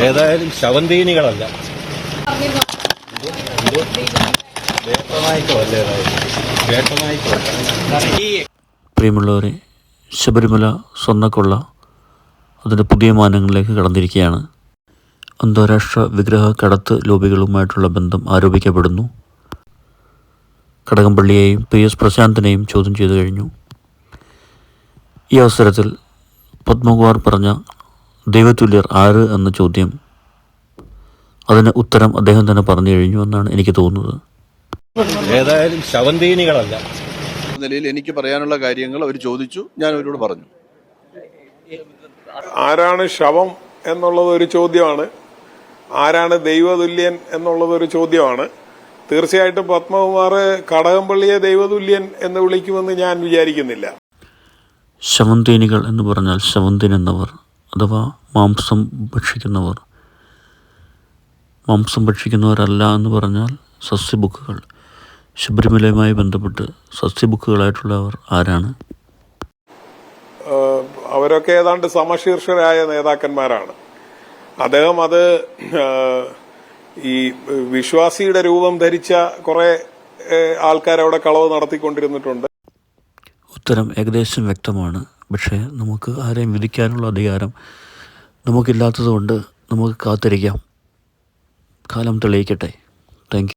ഏതായാലും ശവന്തീനികളല്ല. പ്രിയമുള്ളവരെ ശബരിമല സ്വർണക്കൊള്ള അതിന്റെ പുതിയ മാനങ്ങളിലേക്ക് കടന്നിരിക്കുകയാണ്. അന്താരാഷ്ട്ര വിഗ്രഹ കടത്ത് ലോബികളുമായിട്ടുള്ള ബന്ധം ആരോപിക്കപ്പെടുന്നു. കടകംപള്ളിയെയും പി എസ് പ്രശാന്തിനെയും ചോദ്യം ചെയ്തു കഴിഞ്ഞു. ഈ അവസരത്തിൽ പത്മകുമാർ പറഞ്ഞ ദൈവതുല്യർ ആര് എന്ന ചോദ്യം അതിന് ഉത്തരം അദ്ദേഹം തന്നെ പറഞ്ഞു കഴിഞ്ഞു എന്നാണ് എനിക്ക് തോന്നുന്നത്. ഏതായാലും ശവന്തീനികളല്ല. നിലയിൽ എനിക്ക് പറയാനുള്ള കാര്യങ്ങൾ അവർ ചോദിച്ചു ഞാൻ അവരോട് പറഞ്ഞു. ആരാണ് ശവം എന്നുള്ളത് ഒരു ചോദ്യമാണ്. ആരാണ് ദൈവതുല്യൻ എന്നുള്ളത് ഒരു ചോദ്യമാണ്. തീർച്ചയായിട്ടും പത്മകുമാർ കടകംപള്ളിയെ ദൈവതുല്യൻ എന്ന് വിളിക്കുമെന്ന് ഞാൻ വിചാരിക്കുന്നില്ല. ശവന്തേനികൾ എന്ന് പറഞ്ഞാൽ ശവന്തൻ എന്നവർ അഥവാ മാംസം ഭക്ഷിക്കുന്നവർ. മാംസം ഭക്ഷിക്കുന്നവരല്ല എന്ന് പറഞ്ഞാൽ സസ്യബുക്കുകൾ. ശബരിമലയുമായി ബന്ധപ്പെട്ട് സസ്യബുക്കുകളായിട്ടുള്ളവർ ആരാണ്? അവരൊക്കെ ഏതാണ്ട് സമശീർഷരായ നേതാക്കന്മാരാണ്. അദ്ദേഹം അത് ഈ വിശ്വാസിയുടെ രൂപം ധരിച്ച കുറെ ആൾക്കാരവിടെ കളവ് നടത്തിക്കൊണ്ടിരുന്നിട്ടുണ്ട്. ഉത്തരം ഏകദേശം വ്യക്തമാണ്. പക്ഷേ നമുക്ക് ആരെയും വിധിക്കാനുള്ള അധികാരം നമുക്കില്ലാത്തതുകൊണ്ട് നമുക്ക് കാത്തിരിക്കാം. കാലം തെളിയിക്കട്ടെ. താങ്ക്